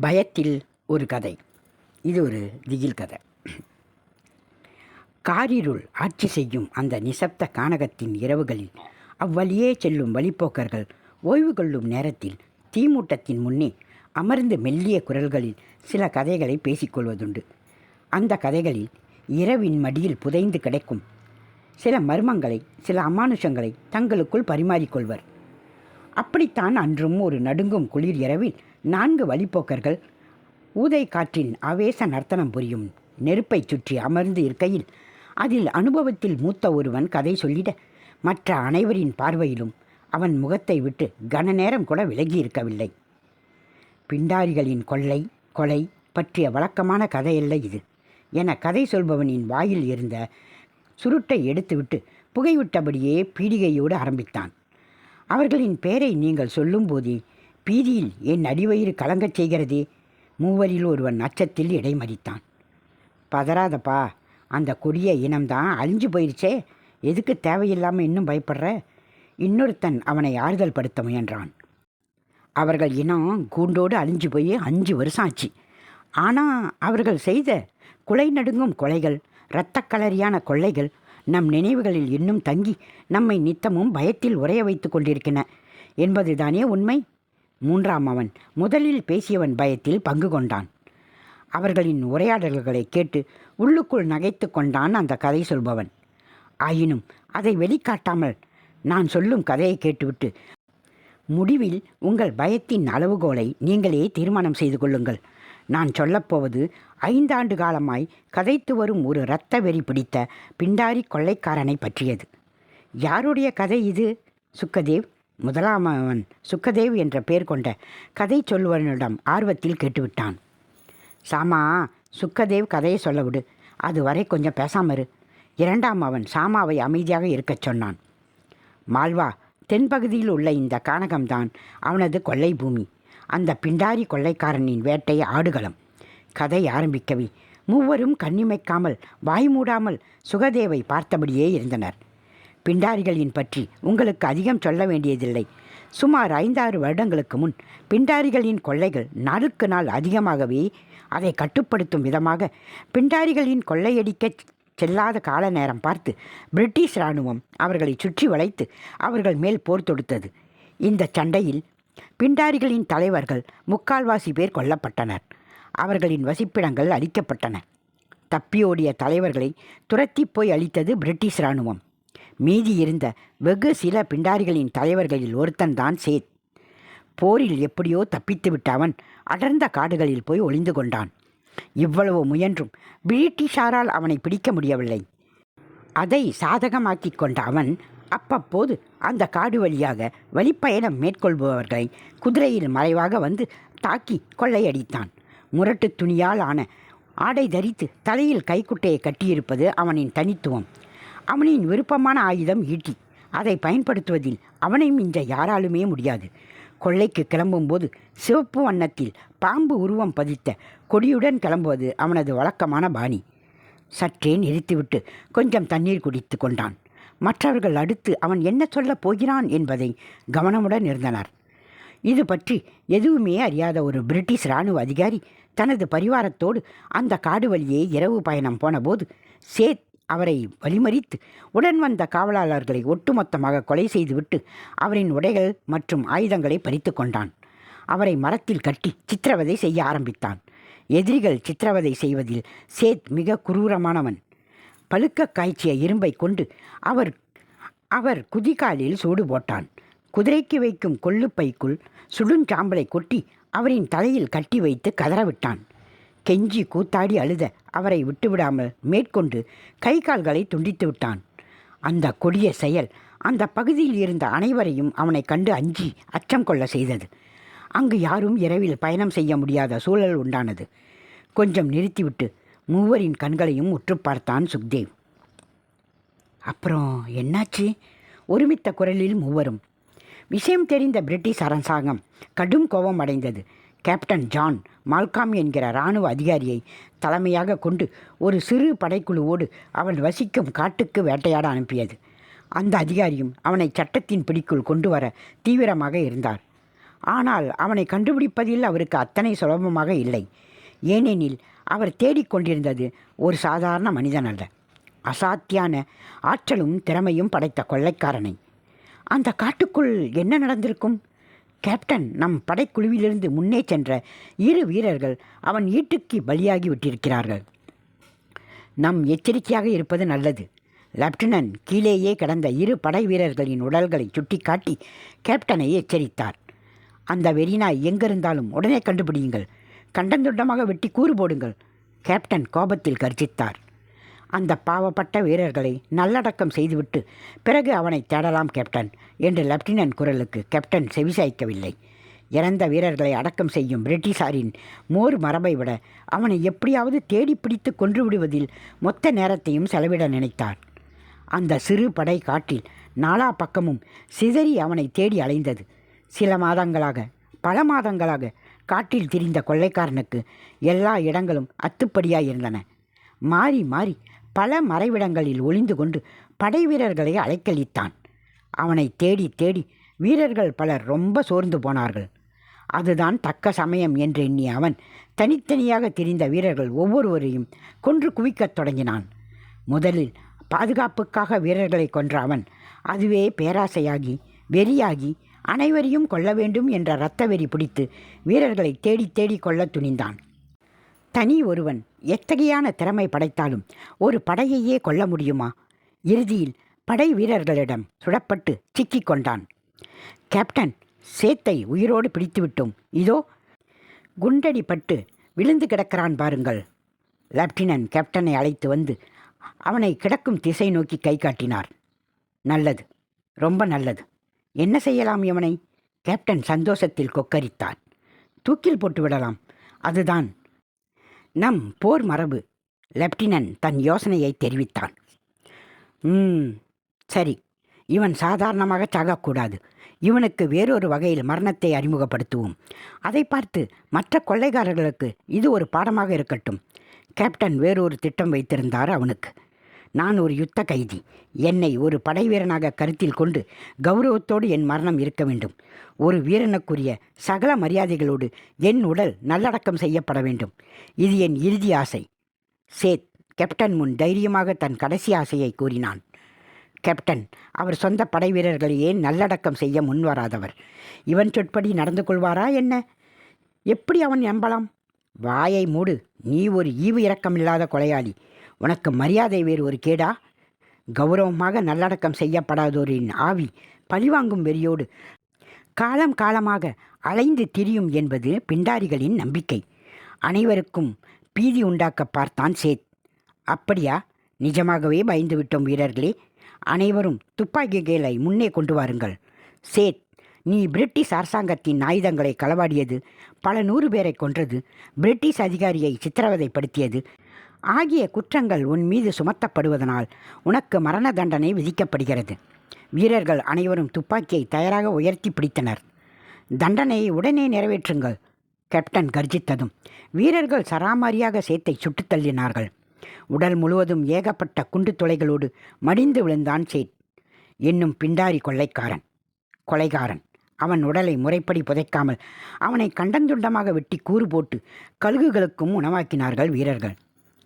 பயத்தில் ஒரு கதை. இது ஒரு திகில் கதை. காரிருள் ஆட்சி செய்யும் அந்த நிசப்த கானகத்தின் இரவுகளில் அவ்வழியே செல்லும் வழிப்போக்கர்கள் ஓய்வு கொள்ளும் நேரத்தில் தீமூட்டத்தின் முன்னே அமர்ந்து மெல்லிய குரல்களில் சில கதைகளை பேசிக்கொள்வதுண்டு. அந்த கதைகளில் இரவின் மடியில் புதைந்து கிடைக்கும் சில மர்மங்களை சில அமானுஷங்களை தங்களுக்குள் பரிமாறிக்கொள்வர். அப்படித்தான் அன்றும் ஒரு நடுங்கும் குளிர் இரவில் நான்கு வழிப்போக்கர்கள். ஊதை காற்றின் ஆவேச நர்த்தனம் புரியும். நெருப்பைச் சுற்றி அமர்ந்து இருக்கையில் அதில் அனுபவத்தில் மூத்த ஒருவன் கதை சொல்லிட மற்ற அனைவரின் பார்வையிலும் அவன் முகத்தை விட்டு கன நேரம் கூட விலகி இருக்கவில்லை பிண்டாரிகளின் கொள்ளை கொலை பற்றிய வழக்கமான கதையல்ல இது. என கதை சொல்பவனின் வாயில் இருந்த சுருட்டை எடுத்துவிட்டு புகைவிட்டபடியே பீடிகையோடு ஆரம்பித்தான். அவர்களின் பெயரை நீங்கள் சொல்லும்போதே பீதியில் என் அடிவயிறு கலங்கச் செய்கிறதே? மூவரில் ஒருவன் நச்சத்தில் இடைமறித்தான் பதறாதப்பா அந்த கொடிய இனம்தான் அழிஞ்சு போயிருச்சே. எதுக்கு தேவையில்லாமல் இன்னும் பயப்படுற? இன்னொருத்தன் அவனை ஆறுதல் படுத்த முயன்றான். அவர்கள் இனம் கூண்டோடு அழிஞ்சு போய் அஞ்சு வருஷம் ஆச்சு ஆனால் அவர்கள் செய்த குலை நடுங்கும் கொலைகள் இரத்தக்கலரியான கொள்ளைகள் நம் நினைவுகளில் இன்னும் தங்கி நம்மை நித்தமும் பயத்தில் உறைய வைத்து கொண்டிருக்கின. என்பதுதானே உண்மை? மூன்றாம் அவன் முதலில் பேசியவன் பயத்தில் பங்கு கொண்டான். அவர்களின் உரையாடல்களை கேட்டு உள்ளுக்குள் நகைத்து கொண்டான் அந்த கதை சொல்பவன். ஆயினும் அதை வெளிக்காட்டாமல் நான் சொல்லும் கதையை கேட்டுவிட்டு முடிவில் உங்கள் பயத்தின் அளவுகோலை நீங்களே தீர்மானம் செய்து கொள்ளுங்கள். நான் சொல்லப்போவது ஐந்தாண்டு காலமாய் கதைத்து வரும் ஒரு இரத்த வெறி பிடித்த பிண்டாரி கொள்ளைக்காரனை பற்றியது. யாருடைய கதை இது சுக்கதேவ்? முதலாமவன் சுக்கதேவ் என்ற பெயர் கொண்ட கதை சொல்வனிடம் ஆர்வத்தில் கேட்டுவிட்டான். சாமா சுக்கதேவ் கதையை சொல்ல விடு. அதுவரை கொஞ்சம் பேசாம இரு. இரண்டாம் அவன் சாமாவை அமைதியாக இருக்கச் சொன்னான். மால்வா தென்பகுதியில் உள்ள இந்த கானகம்தான் அவனது கொள்ளை பூமி. அந்த பிண்டாரி கொள்ளைக்காரனின் வேட்டை ஆடுகளம். கதை ஆரம்பிக்கவே மூவரும் கண்ணிமைக்காமல் வாய் மூடாமல் சுகதேவை பார்த்தபடியே இருந்தனர். பிண்டாரிகளின் பற்றி உங்களுக்கு அதிகம் சொல்ல வேண்டியதில்லை. சுமார் ஐந்தாறு வருடங்களுக்கு முன் பிண்டாரிகளின் கொள்ளைகள் நாளுக்கு நாள் அதிகமாகவே அதை கட்டுப்படுத்தும் விதமாக பிண்டாரிகளின் கொள்ளையடிக்க செல்லாத கால நேரம் பார்த்து பிரிட்டிஷ் இராணுவம் அவர்களை சுற்றி வளைத்து அவர்கள் மேல் போர் தொடுத்தது. இந்த சண்டையில் பிண்டாரிகளின் தலைவர்கள் முக்கால்வாசி பேர் கொல்லப்பட்டனர். அவர்களின் வசிப்பிடங்கள் அழிக்கப்பட்டன. தப்பியோடிய தலைவர்களை துரத்தி போய் அழித்தது பிரிட்டிஷ் இராணுவம். மீதி இருந்த வெகு சில பிண்டாரிகளின் தலைவர்களில் ஒருத்தன்தான் சேத். போரில் எப்படியோ தப்பித்துவிட்ட அவன் அடர்ந்த காடுகளில் போய் ஒளிந்து கொண்டான். இவ்வளவு முயன்றும் பிரிட்டிஷாரால் அவனை பிடிக்க முடியவில்லை. அதை சாதகமாக்கிக் கொண்ட அவன் அப்பப்போது அந்த காடு வழியாக வழிப்பயணம் மேற்கொள்பவர்களை குதிரையில் மறைவாக வந்து தாக்கி கொள்ளையடித்தான். முரட்டு துணியால் ஆன ஆடை தரித்து தலையில் கைக்குட்டையை கட்டியிருப்பது அவனின் தனித்துவம். அவனின் விருப்பமான ஆயுதம் ஈட்டி. அதை பயன்படுத்துவதில் அவனை மிஞ்ச யாராலுமே முடியாது. கொள்ளைக்கு கிளம்பும்போது சிவப்பு வண்ணத்தில் பாம்பு உருவம் பதித்த கொடியுடன் கிளம்புவது அவனது வழக்கமான பாணி. சற்றே நிறுத்திவிட்டு கொஞ்சம் தண்ணீர் குடித்து கொண்டான். மற்றவர்கள் அடுத்து அவன் என்ன சொல்லப் போகிறான் என்பதை கவனமுடன் இருந்தனர். இது பற்றி எதுவுமே அறியாத ஒரு பிரிட்டிஷ் இராணுவ அதிகாரி தனது பரிவாரத்தோடு அந்த காடு வழியே இரவு பயணம் போனபோது சேத் அவரை வழிமறித்து உடன் வந்த காவலாளர்களை ஒட்டுமொத்தமாக கொலை செய்துவிட்டு அவரின் உடைகள் மற்றும் ஆயுதங்களை பறித்து கொண்டான். அவரை மரத்தில் கட்டி சித்திரவதை செய்ய ஆரம்பித்தான். எதிரிகள் சித்திரவதை செய்வதில் சேத் மிக குரூரமானவன். பழுக்க காய்ச்சிய இரும்பை கொண்டு அவர் அவர் குதிகாலில் சூடு போட்டான். குதிரைக்கு வைக்கும் கொள்ளுப்பைக்குள் சுடுஞ்சாம்பலை கொட்டி அவரின் தலையில் கட்டி வைத்து கதறவிட்டான் கெஞ்சி கூத்தாடி அழுத அவரை விட்டுவிடாமல் மேற்கொண்டு கை கால்களை துண்டித்து விட்டான். அந்த கொடிய செயல் அந்த பகுதியில் இருந்த அனைவரையும் அவனை கண்டு அஞ்சி அச்சம் கொள்ள செய்தது. அங்கு யாரும் இரவில் பயணம் செய்ய முடியாத சூழல் உண்டானது. கொஞ்சம் நிறுத்திவிட்டு மூவரின் கண்களையும் உற்று பார்த்தான் சுக்தேவ். அப்புறம் என்னாச்சு? ஒருமித்த குரலில் மூவரும் விஷயம் தெரிந்த பிரிட்டிஷ் அரசாங்கம் கடும் கோபம் அடைந்தது. கேப்டன் ஜான் மால்காம் என்கிற இராணுவ அதிகாரியை தலைமையாக கொண்டு ஒரு சிறு படைக்குழுவோடு அவன் வசிக்கும் காட்டுக்கு வேட்டையாட அனுப்பியது. அந்த அதிகாரியும் அவனை சட்டத்தின் பிடிக்குள் கொண்டு வர தீவிரமாக இருந்தார். ஆனால் அவனை கண்டுபிடிப்பதில் அவருக்கு அத்தனை சுலபமாக இல்லை. ஏனெனில் அவர் தேடிக்கொண்டிருந்தது ஒரு சாதாரண மனிதன் அல்ல. அசாத்தியான ஆற்றலும் திறமையும் படைத்த கொள்ளைக்காரனை. அந்த காட்டுக்குள் என்ன நடந்திருக்கும்? கேப்டன் நம் படைக்குழுவிலிருந்து முன்னே சென்ற இரு வீரர்கள் அவன் ஈட்டுக்கு பலியாகி விட்டிருக்கிறார்கள். நம் எச்சரிக்கையாக இருப்பது நல்லது. லெப்டினன்ட் கீழேயே கிடந்த இரு படை வீரர்களின் உடல்களை சுட்டிக்காட்டி கேப்டனை எச்சரித்தார். அந்த வெறிநாய் எங்கிருந்தாலும் உடனே கண்டுபிடியுங்கள். கண்டந்துண்டமாக வெட்டி கூறு போடுங்கள். கேப்டன் கோபத்தில் கர்ஜித்தார். அந்த பாவப்பட்ட வீரர்களை நல்லடக்கம் செய்துவிட்டு பிறகு அவனை தேடலாம் கேப்டன் என்று லெப்டினன்ட் குரலுக்கு கேப்டன் செவிசாய்க்கவில்லை. இறந்த வீரர்களை அடக்கம் செய்யும் பிரிட்டிஷாரின் மோர் மரபை விட அவனை எப்படியாவது தேடி பிடித்து கொன்று விடுவதில் மொத்த நேரத்தையும் செலவிட நினைத்தார். அந்த சிறு படை காட்டில் நாலா பக்கமும் சிதறி அவனை தேடி அலைந்தது. சில மாதங்களாக பல மாதங்களாக காட்டில் திரிந்த கொள்ளைக்காரனுக்கு எல்லா இடங்களும் அத்துப்படியாயிருந்தன. மாறி மாறி பல மறைவிடங்களில் ஒளிந்து கொண்டு படை வீரர்களை அலைக்கழித்தான். அவனை தேடி தேடி வீரர்கள் பலர் ரொம்ப சோர்ந்து போனார்கள். அதுதான் தக்க சமயம் என்று எண்ணி அவன் தனித்தனியாக திரிந்த வீரர்கள் ஒவ்வொருவரையும் கொன்று குவிக்கத் தொடங்கினான். முதலில் பாதுகாப்புக்காக வீரர்களை கொன்ற அவன் அதுவே பேராசையாகி வெறியாகி அனைவரையும் கொல்ல வேண்டும் என்ற இரத்த வெறி பிடித்து வீரர்களை தேடி தேடி கொள்ளத் துணிந்தான். தனி ஒருவன் எத்தகையான திறமை படைத்தாலும் ஒரு படையையே கொல்ல முடியுமா? இறுதியில் படை வீரர்களிடம் சுடப்பட்டு சிக்கிக் கொண்டான். கேப்டன் சேத்தை உயிரோடு பிடித்துவிட்டோம். இதோ குண்டடிப்பட்டு விழுந்து கிடக்கிறான் பாருங்கள். லெப்டினன்ட் கேப்டனை அழைத்து வந்து அவனை கிடக்கும் திசை நோக்கி கை காட்டினார். நல்லது ரொம்ப நல்லது. என்ன செய்யலாம் இவனை? கேப்டன் சந்தோஷத்தில் கொக்கரித்தார். தூக்கில் போட்டு விடலாம். அதுதான் நம் போர் மரபு. லெப்டினன்ட் தன் யோசனையை தெரிவித்தான். ம் சரி. இவன் சாதாரணமாக சாகக்கூடாது. இவனுக்கு வேறொரு வகையில் மரணத்தை அறிமுகப்படுத்துவோம். அதை பார்த்து மற்ற கொள்ளைக்காரர்களுக்கு இது ஒரு பாடமாக இருக்கட்டும். கேப்டன் வேறொரு திட்டம் வைத்திருந்தார் அவனுக்கு. நான் ஒரு யுத்த கைதி. என்னை ஒரு படை வீரனாக கருத்தில் கொண்டு கௌரவத்தோடு என் மரணம் இருக்க வேண்டும். ஒரு வீரனுக்குரிய சகல மரியாதைகளோடு என் உடல் நல்லடக்கம் செய்யப்பட வேண்டும். இது என் இறுதி ஆசை. சேத் கேப்டன் முன் தைரியமாக தன் கடைசி ஆசையை கூறினான். கேப்டன் அவர் சொந்த படைவீரர்களையே நல்லடக்கம் செய்ய முன்வராதவர் இவன் சொற்படி நடந்து கொள்வாரா என்ன? எப்படி அவன் நம்பலாம்? வாயை மூடு. நீ ஒரு ஈவு இரக்கமில்லாத கொலையாளி. உனக்கு மரியாதை வேறு ஒரு கேடா? கௌரவமாக நல்லடக்கம் செய்யப்படாதோரின் ஆவி பழிவாங்கும் வெறியோடு காலம் காலமாக அலைந்து திரியும் என்பது பிண்டாரிகளின் நம்பிக்கை. அனைவருக்கும் பீதி உண்டாக்க பார்த்தான் சேத். அப்படியா? நிஜமாகவே பயந்து விட்டோம் வீரர்களே. அனைவரும் துப்பாக்கிகளை முன்னே கொண்டு வாருங்கள். சேத் நீ பிரிட்டிஷ் அரசாங்கத்தின் ஆயுதங்களை களவாடியது பல நூறு பேரை கொன்றது. பிரிட்டிஷ் அதிகாரியை சித்திரவதைப்படுத்தியது. ஆகிய குற்றங்கள் உன் மீது சுமத்தப்படுவதனால் உனக்கு மரண தண்டனை விதிக்கப்படுகிறது. வீரர்கள் அனைவரும் துப்பாக்கியை தயாராக உயர்த்தி பிடித்தனர். தண்டனையை உடனே நிறைவேற்றுங்கள். கேப்டன் கர்ஜித்ததும் வீரர்கள் சராமாரியாக சேத்தை சுட்டுத் தள்ளினார்கள். உடல் முழுவதும் ஏகப்பட்ட குண்டு துளைகளோடு மடிந்து விழுந்தான் சேத். என்னும் பிண்டாரி கொள்ளைக்காரன். கொலைகாரன். அவன் உடலை முறைப்படி புதைக்காமல் அவனை கண்டந்துண்டமாக வெட்டி கூறு போட்டு கழுகுகளுக்கும் உணவாக்கினார்கள் வீரர்கள்.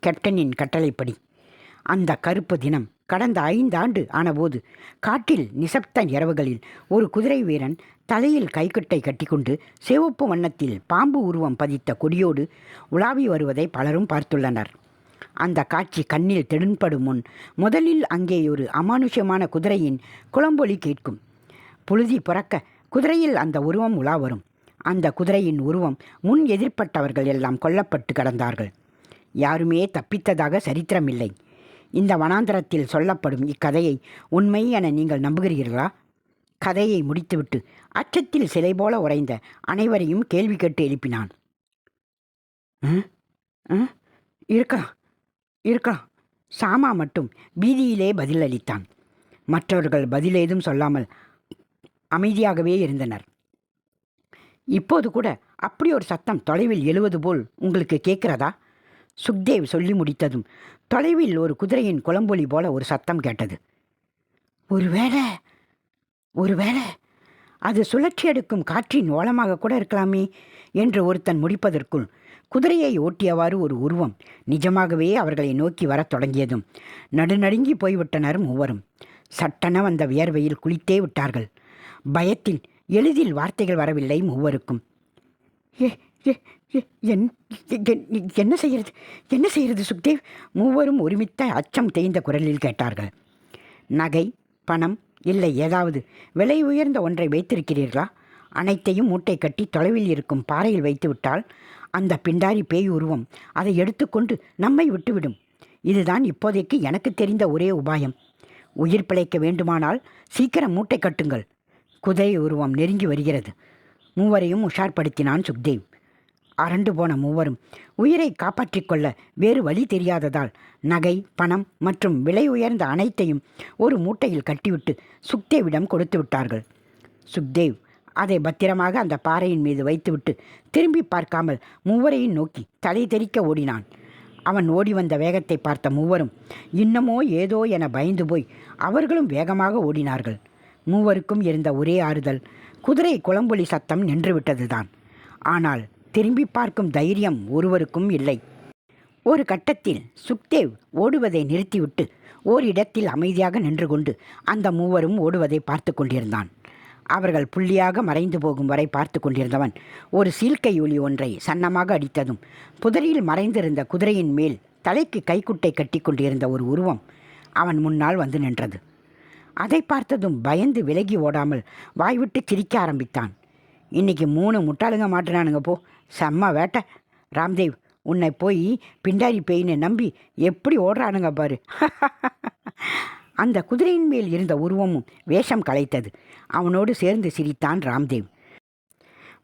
கேப்டனின் கட்டளைப்படி. அந்த கருப்பு தினம் கடந்த ஐந்தாண்டு ஆனபோது காட்டில் நிசப்த இரவுகளில் ஒரு குதிரை வீரன் தலையில் கைக்கட்டை கட்டிக்கொண்டு சிவப்பு வண்ணத்தில் பாம்பு உருவம் பதித்த கொடியோடு உலாவி வருவதை பலரும் பார்த்துள்ளனர். அந்த காட்சி கண்ணில் தென்படும் முன் முதலில் அங்கே ஒரு அமானுஷ்யமான குதிரையின் குளம்பொலி கேட்கும். புழுதி புறக்க குதிரையில் அந்த உருவம் உலா வரும் அந்த குதிரையின் உருவம் முன் எதிர்ப்பட்டவர்கள் எல்லாம் கொல்லப்பட்டு கடந்தார்கள். யாருமே தப்பித்ததாக சரித்திரமில்லை. இந்த வனாந்தரத்தில் சொல்லப்படும் இக்கதையை உண்மை என நீங்கள் நம்புகிறீர்களா? கதையை முடித்துவிட்டு அச்சத்தில் சிலை போல உறைந்த அனைவரையும் கேள்வி கேட்டு எழுப்பினான். இருக்கலாம் இருக்கலாம் சாமா மட்டும் பீதியிலே பதிலளித்தான். மற்றவர்கள் பதிலேதும் சொல்லாமல் அமைதியாகவே இருந்தனர். இப்போது கூட அப்படி ஒரு சத்தம் தொலைவில் எழுவது போல் உங்களுக்கு கேட்கிறதா? சுக்தேவ் சொல்லி முடித்ததும் தொலைவில் ஒரு குதிரையின் குளம்பொலி போல ஒரு சத்தம் கேட்டது. ஒருவேளை ஒருவேளை அது சுழற்சி எடுக்கும் காற்றின் ஓலமாக கூட இருக்கலாமே என்று ஒருத்தன் முடிப்பதற்குள் குதிரையை ஓட்டியவாறு ஒரு உருவம் நிஜமாகவே அவர்களை நோக்கி வரத் தொடங்கியதும் நடுநடுங்கி போய்விட்டனர் மூவரும். சட்டென வந்த வியர்வையில் குளித்தே விட்டார்கள். பயத்தில் எளிதில் வார்த்தைகள் வரவில்லை மூவருக்கும். ஏ என்ன செய்கிறது? என்ன செய்கிறது சுக்தேவ்? மூவரும் ஒருமித்த அச்சம் தேய்ந்த குரலில் கேட்டார்கள். நகை பணம் இல்லை ஏதாவது விலை உயர்ந்த ஒன்றை வைத்திருக்கிறீர்களா? அனைத்தையும் மூட்டை கட்டி தொலைவில் இருக்கும் பாறையில் வைத்துவிட்டால் அந்த பிண்டாரி பேய் உருவம் அதை எடுத்துக்கொண்டு நம்மை விட்டுவிடும். இதுதான் இப்போதைக்கு எனக்கு தெரிந்த ஒரே உபாயம். உயிர் பிழைக்க வேண்டுமானால் சீக்கிரம் மூட்டை கட்டுங்கள். குதிரை உருவம் நெருங்கி வருகிறது. மூவரையும் உஷார்படுத்தினான் சுக்தேவ். அரண்டு போன மூவரும் உயிரை காப்பாற்றிக் கொள்ள வேறு வழி தெரியாததால் நகை பணம் மற்றும் விலை உயர்ந்த அனைத்தையும் ஒரு மூட்டையில் கட்டிவிட்டு சுக்தேவிடம் கொடுத்து விட்டார்கள். சுக்தேவ் அதை பத்திரமாக அந்த பாறையின் மீது வைத்துவிட்டு திரும்பி பார்க்காமல் மூவரையும் நோக்கி தலை தெறிக்க ஓடினான். அவன் ஓடி வந்த வேகத்தை பார்த்த மூவரும் இன்னமோ ஏதோ என பயந்து போய் அவர்களும் வேகமாக ஓடினார்கள். மூவருக்கும் இருந்த ஒரே ஆறுதல் குதிரை குளம்புலி சத்தம் நின்றுவிட்டதுதான். ஆனால் திரும்பி பார்க்கும் தைரியம் ஒருவருக்கும் இல்லை. ஒரு கட்டத்தில் சுக்தேவ் ஓடுவதை நிறுத்திவிட்டு ஓரிடத்தில் அமைதியாக நின்று கொண்டு அந்த மூவரும் ஓடுவதை பார்த்து கொண்டிருந்தான். அவர்கள் புள்ளியாக மறைந்து போகும் வரை பார்த்து கொண்டிருந்தவன் ஒரு சீல்கை ஒளி ஒன்றை சன்னமாக அடித்ததும் புதரில் மறைந்திருந்த குதிரையின் மேல் தலைக்கு கைக்குட்டை கட்டி கொண்டிருந்த ஒரு உருவம் அவன் முன்னால் வந்து நின்றது. அதை பார்த்ததும் பயந்து விலகி ஓடாமல் வாய்விட்டு சிரிக்க ஆரம்பித்தான். இன்னைக்கு மூணு முட்டாளுங்க மாட்டினானுங்க போ. செம்ம வேட்டை. ராம்தேவ் உன்னை போய் பிண்டாரி பேயின்னு நம்பி எப்படி ஓடுறானுங்க பாரு. அந்த குதிரையின் மேல் இருந்த உருவமும் வேஷம் கலைத்தது அவனோடு சேர்ந்து சிரித்தான் ராம்தேவ்.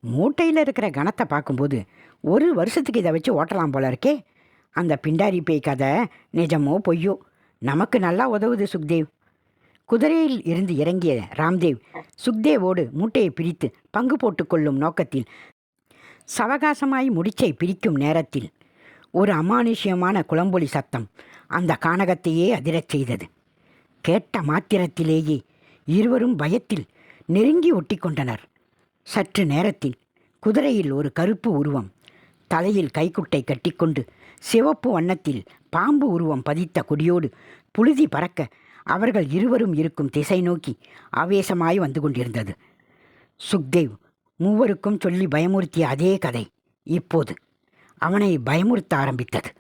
மூட்டையில் இருக்கிற கணத்தை பார்க்கும்போது ஒரு வருஷத்துக்கு இதை வச்சு ஓட்டலாம் போல இருக்கே. அந்த பிண்டாரி பேய் கதை நிஜமோ பொய்யோ? நமக்கு நல்லா உதவுது சுக்தேவ். குதிரையில் இருந்து இறங்கிய ராம்தேவ் சுக்தேவோடு மூட்டையை பிரித்து பங்கு போட்டுக்கொள்ளும் நோக்கத்தில் சவகாசமாய் முடிச்சை பிரிக்கும் நேரத்தில் ஒரு அமானுஷ்யமான குளம்பொலி சத்தம் அந்த கானகத்தையே அதிரச் செய்தது. கேட்ட மாத்திரத்திலேயே இருவரும் பயத்தில் நெருங்கி ஒட்டிக்கொண்டனர் சற்று நேரத்தில் குதிரையில் ஒரு கருப்பு உருவம் தலையில் கைக்குட்டை கட்டிக்கொண்டு சிவப்பு வண்ணத்தில் பாம்பு உருவம் பதித்த கொடியோடு புழுதி பறக்க அவர்கள் இருவரும் இருக்கும் திசை நோக்கி ஆவேசமாய் வந்து கொண்டிருந்தது. சுக்தேவ் மூவருக்கும் சொல்லி பயமுறுத்திய அதே கதை இப்போது அவனை பயமுறுத்த ஆரம்பித்தது.